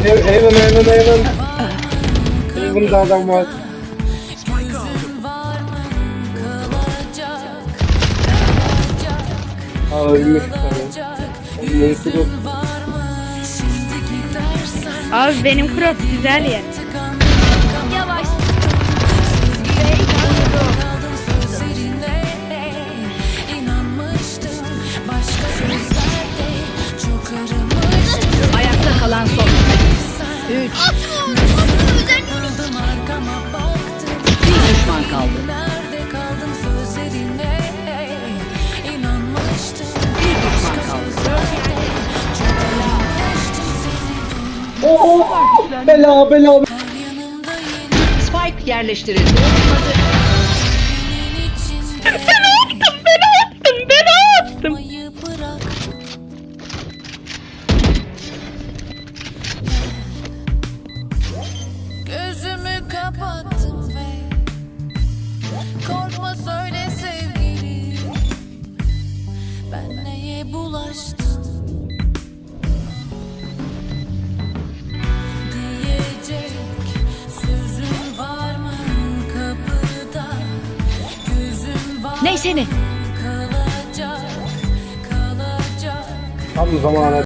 Heaven heaven heaven. Heaven'da adam var. Aa ölmüş tabii. Ölmüş. Abi benim crop güzel ya. Yavaş. Ayakta kalan son. Üç. Bir düşman kaldı. Bir düşman kaldı. Bela bela. Spike yerleştirildi. Gözümü kapattım ve Korkma söyle sevgilim Ben neye bulaştım Diyecek sözüm var mı kapıda Gözüm var Neyse ne? kalacak kalacak Tam zamanı.